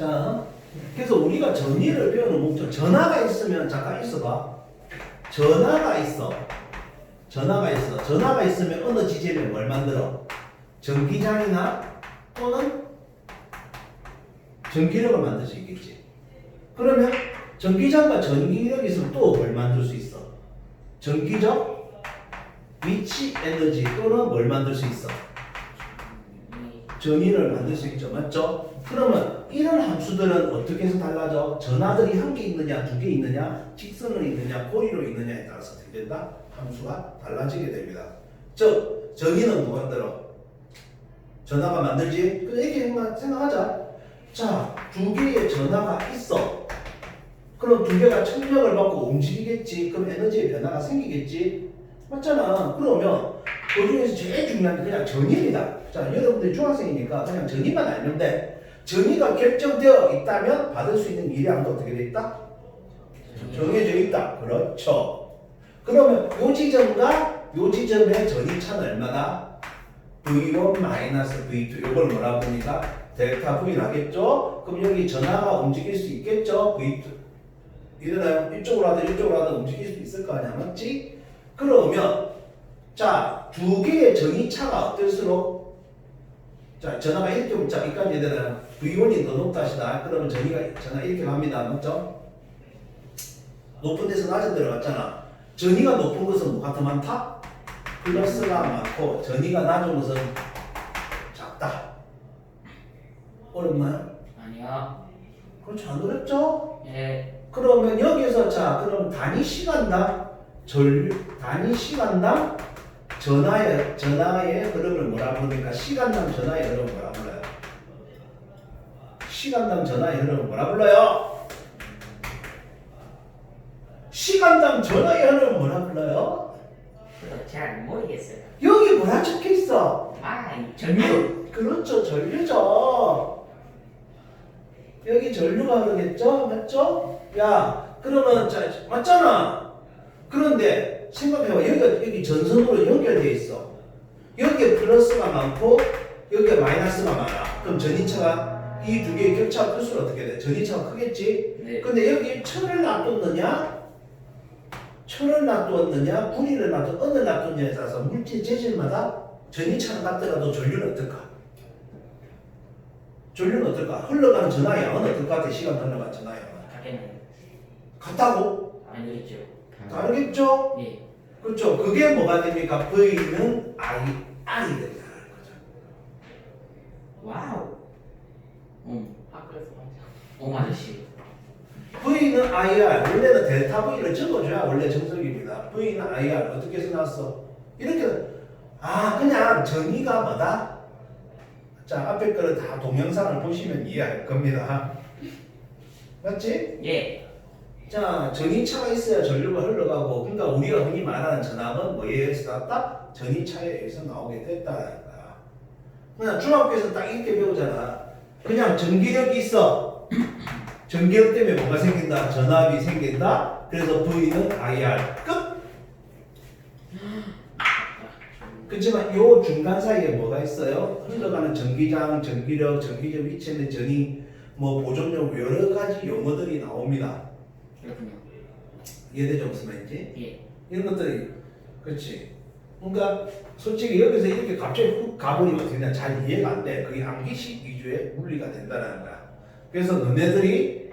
자, 그래서 우리가 전위를 배우는 목적, 전화가 있으면 잠깐 있어봐. 전화가 있어. 전화가 있어. 전화가 있으면 어느 지점에 뭘 만들어? 전기장이나 또는 전기력을 만들 수 있겠지. 그러면 전기장과 전기력이 있으면 또 뭘 만들 수 있어? 전기적 위치 에너지 또는 뭘 만들 수 있어? 전위를 만들 수 있죠. 맞죠? 그러면 이런 함수들은 어떻게 해서 달라져? 전하들이 한 개 있느냐, 두 개 있느냐, 직선으로 있느냐, 고리로 있느냐에 따라서 어떻게 된다? 함수가 달라지게 됩니다. 즉, 전위는 누가 만들어? 전화가 만들지? 그 얘기 생각- 생각하자. 자, 두 개의 전화가 있어. 그럼 두 개가 청력을 받고 움직이겠지. 그럼 에너지의 변화가 생기겠지. 맞잖아. 그러면 그 중에서 제일 중요한 게 그냥 전위입니다. 자, 여러분들이 중학생이니까 그냥 전위만 알면 돼. 전위가 결정되어 있다면 받을 수 있는 미래함도 어떻게 돼 있다? 정해져 있다. 그렇죠. 그러면 요 지점과 요 지점의 전위차는 얼마나? V1 마이너스 V2 이걸 뭐라 부르니까 델타 V를 하겠죠? 그럼 여기 전하가 움직일 수 있겠죠? V2 이러나요? 이쪽으로 하든 이쪽으로 하든 움직일 수 있을 거 아니야 맞지? 그러면 자 두 개의 전위차가 어떨수록 자 전하가 이렇게 붙자 이까지 되나요? V1이 더 높다시다 그러면 전위가 전하 이렇게 갑니다 맞죠? 높은 데서 낮은 데로 갔잖아 전위가 높은 것은 뭐가 더 많다? 플러스가 많고 전위가 낮은 것은 작다 어렵나요? 아니요. 그렇지 안 어렵죠? 예. 그러면 여기서 자 그럼 단위 시간당 전류 단위 시간당 전하의 전하의 흐름을 뭐라 부르니까 시간당 전하의 흐름을 뭐라 불러요? 시간당 전하의 흐름을 뭐라 불러요? 시간당 전하의 흐름을 뭐라 불러요? 잘 모르겠어요. 여기 뭐라 적혀 있어? 아, 전류. 그렇죠 전류죠. 여기 전류가 그러겠죠, 맞죠? 야, 그러면 자 맞잖아. 그런데 생각해봐 여기가 여기 전선으로 연결돼 있어. 여기에 플러스가 많고 여기에 마이너스가 많아. 그럼 전이차가 이 두 개의 격차가 클수록 어떻게 돼? 전이차가 크겠지. 네. 근데 여기 철을 놔뒀느냐, 철을 놔두었느냐, 구리를 놔두 어느 놔뒀냐에 따라서 물질 재질마다 전이차는 같더라도 전류는 어떨까? 전류는 어떨까? 흘러가는 전하의 양은 어떨 것 같아? 시간 흘러가는 전하의 양은 가게는 같다고? 안 되겠죠. 다르겠죠? 예. 그렇죠. 그게 뭐가 됩니까? V는 I, I 된다는 거죠. 와우. 음. 아 그래서 맞아. 오 아저씨. V는 IR, 원래는 델타 V를 적어줘야 원래 정석입니다. V는 IR 어떻게 나왔어? 이렇게 아 그냥 정의가 뭐다? 자 앞에 거를 다 동영상을 보시면 이해할 겁니다. 맞지? 예. 자 전이차가 있어야 전류가 흘러가고 그러니까 우리가 흔히 말하는 전압은 뭐에 의해서 나왔다? 전이차에 의해서 나오게 됐다는 거야. 그냥 중학교에서 딱 이렇게 배우잖아. 그냥 전기력이 있어. 전기력 때문에 뭐가 생긴다? 전압이 생긴다. 그래서 V는 IR 끝. 그렇지만 요 중간 사이에 뭐가 있어요? 흘러가는 전기장, 전기력, 전기적 위치의 전이 뭐 보존용 여러 가지 용어들이 나옵니다. 그렇군요. 이해되죠 무슨 말인지? 예. 이런 것들이 그렇지. 그러니까 솔직히 여기서 이렇게 갑자기 훅 가버리면 그냥 잘 이해가 안 돼. 그게 암기식 위주의 물리가 된다는 거야. 그래서 너네들이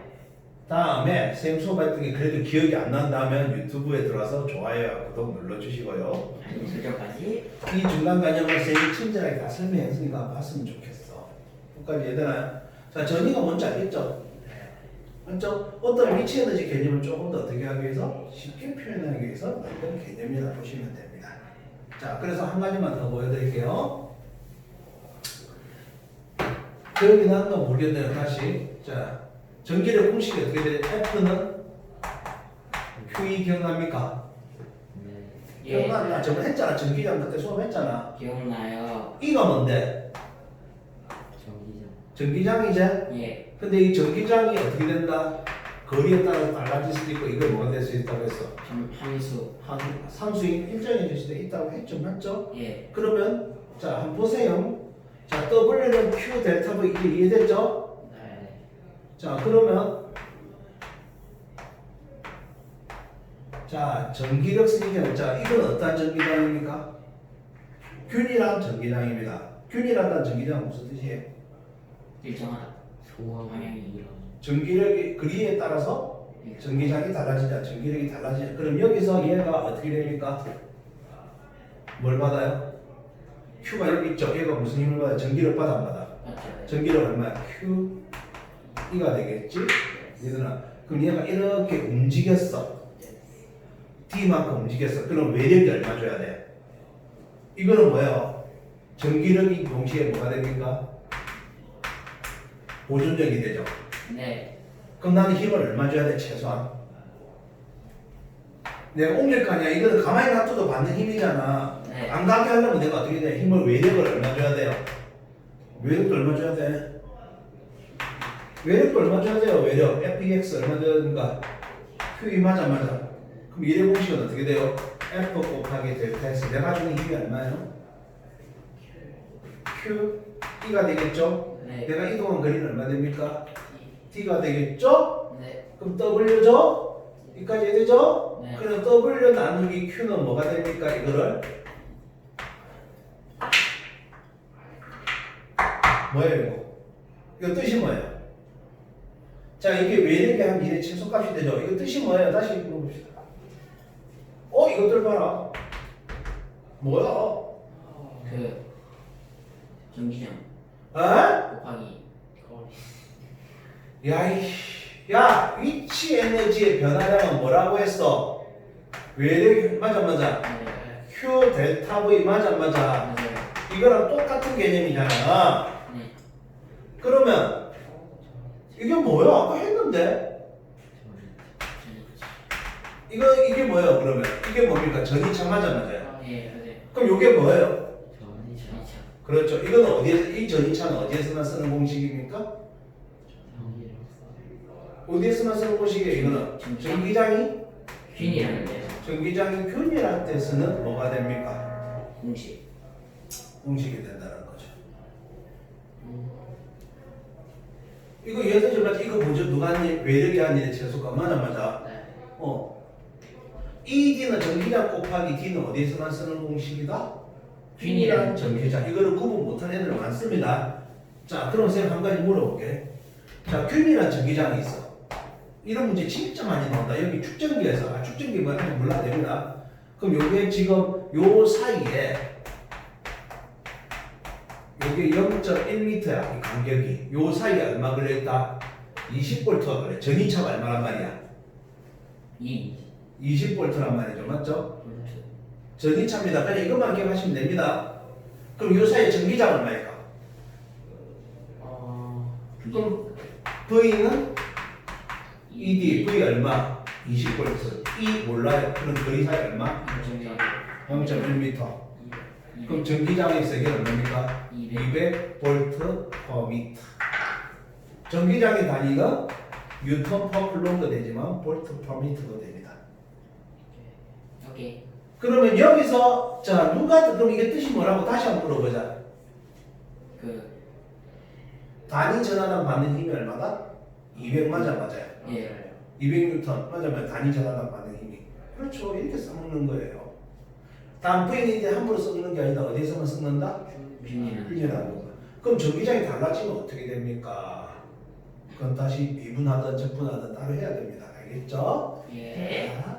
다음에 쌤 수업할 때 그래도 기억이 안 난다면 유튜브에 들어와서 좋아요와 구독 눌러주시고요. 이 중간 개념을 쌤이 친절하게 다 설명했으니까 봤으면 좋겠어. 끝까지 얘들아. 자, 전이가 뭔지 알겠죠? 맞죠? 어떤 위치 에너지 개념을 조금 더 어떻게 하기 위해서 쉽게 표현하기 위해서 만든 개념이라 보시면 됩니다. 자, 그래서 한 가지만 더 보여드릴게요. 기억이 나는 거 모르겠네요. 다시. 자, 전기력 공식이 어떻게 돼? F는 QE 기억납니까? 예. 기억나? 저번 했잖아. 전기장 그때 수업했잖아. 기억나요. E가 뭔데? 전기장이지? 예. 근데 이 전기장이 어떻게 된다? 거리에 따라서 달라질 수도 있고 이걸 뭐가 될 수 있다고 했어? 참 함수. 한 상수인 일정해질 수도 있다고 했죠, 맞죠? 예. 그러면 자 한번 보세요. 자 W는 Q 델타 V 이제 이해됐죠? 네. 자 그러면 자 전기력 쓰니까 자 이건 어떤 전기량입니까? 균일한 전기량입니다. 균일하다는 전기량 무슨 뜻이에요? 일정하다. 소화 방향이 이런. 전기력이 그리에 따라서 전기장이 달라지자 전기력이 달라지자 그럼 여기서 얘가 어떻게 됩니까? 뭘 받아요? Q가 여기 있죠. 얘가 무슨 힘을 받아요? 전기력 받아 안 받아? 맞죠? 전기력 얼마야? Q E가 되겠지? 얘들아 그럼 얘가 이렇게 움직였어 D만큼 움직였어 그럼 외력이 얼마 줘야 돼? 이거는 뭐예요? 전기력이 동시에 뭐가 됩니까? 보존력이 되죠 네. 그럼 나는 힘을 얼마 줘야 돼 최소한? 내가 옮길 거 아니야 이거는 가만히 놔둬도 받는 힘이잖아 네. 안 가게 하려면 내가 어떻게 돼? 힘을 외력을 얼마 줘야 돼요? 외력도 얼마 줘야 돼? 외력도 얼마 줘야 돼요? 외력 FEX 얼마 줘야 됩니까? QE 맞아 맞아 그럼 이래 공식은 어떻게 돼요? F 곱하기 델타 S 내가 주는 힘이 얼마예요? Q E가 되겠죠? 네. 내가 이동한 거리는 얼마 됩니까? D가 되겠죠? 네. 그럼 W죠? 여기까지 되죠? 네. 그럼 W 나누기 Q는 뭐가 됩니까? 이거를 뭐예요 이거? 이거 뜻이 뭐예요? 자 이게 외력이 한 1의 최소값이 되죠? 이거 뜻이 뭐예요? 다시 물어봅시다 어 이것들 봐라 뭐야? 그 전기장 어? 곱하기 야이 야 위치 에너지의 변화량은 뭐라고 했어? 외력이 맞아 맞아 네. Q 델타 V 맞아 맞아 맞아요. 이거랑 똑같은 개념이잖아 네. 그러면 이게 뭐야? 아까 했는데 이거 이게 뭐예요 그러면 이게 뭡니까 전이차 맞아 맞아요 네. 네. 그럼 이게 뭐예요? 그렇죠 이거는 어디에서 이 전이차는 어디에서만 쓰는 공식입니까? 어디에서만 쓰는 공식이에요 이거는 전기장. 전기장이 균이라는데요. 전기장이 균일할 때 쓰는 뭐가 됩니까? 공식. 공식이 된다는 거죠 이거 들면 이거 먼저 누가 한 일, 외력이 한 일의 최소가 맞아 맞아 네. 어. ED는 전기장 곱하기 D는 어디에서만 쓰는 공식이다? 균일한 전기장. 이거를 구분 못하는 애들 많습니다. 자, 그럼 선생님 한 가지 물어볼게. 자, 균일한 전기장이 있어. 이런 문제 진짜 많이 나온다. 여기 축전기에서. 아, 축전기 뭐 하는지 몰라 됩니다. 그럼 요게 지금 요 사이에 요게 0.1m야, 이 간격이. 요 사이에 얼마 걸려있다? 20V가 걸려. 전이차가 얼마란 말이야? 이 20V란 말이죠. 맞죠? 볼트. 전이차입니다. 그냥 이것만 기억하시면 됩니다. 그럼 요 사이에 전기장 얼마일까? 어. 그럼 V는 ED, V 얼마? 20V. E 몰라요. 그럼 거리 사이 얼마? 0.1m. 그럼 전기장의 세계는 얼마입니까? 200V per meter. 전기장의 단위가 뉴턴 per 쿨럼도 되지만 볼트 per meter도 됩니다. 오케이. 그러면 여기서 자 누가 그럼 이게 뜻이 뭐라고 다시 한번 물어보자. 그 단위 전하당 받는 힘이 얼마다? 200 맞아 맞아요. 예. 200뉴턴 맞으면 단위 전하당 받는 힘이 그렇죠 이렇게 써먹는 거예요. V는 이제 함부로 써먹는 게 아니다 어디에서만 써먹는다? 균이라는. 균이라는 거. 그럼 전기장이 달라지면 어떻게 됩니까? 그건 다시 미분하든 적분하든 따로 해야 됩니다. 알겠죠? 예. 자,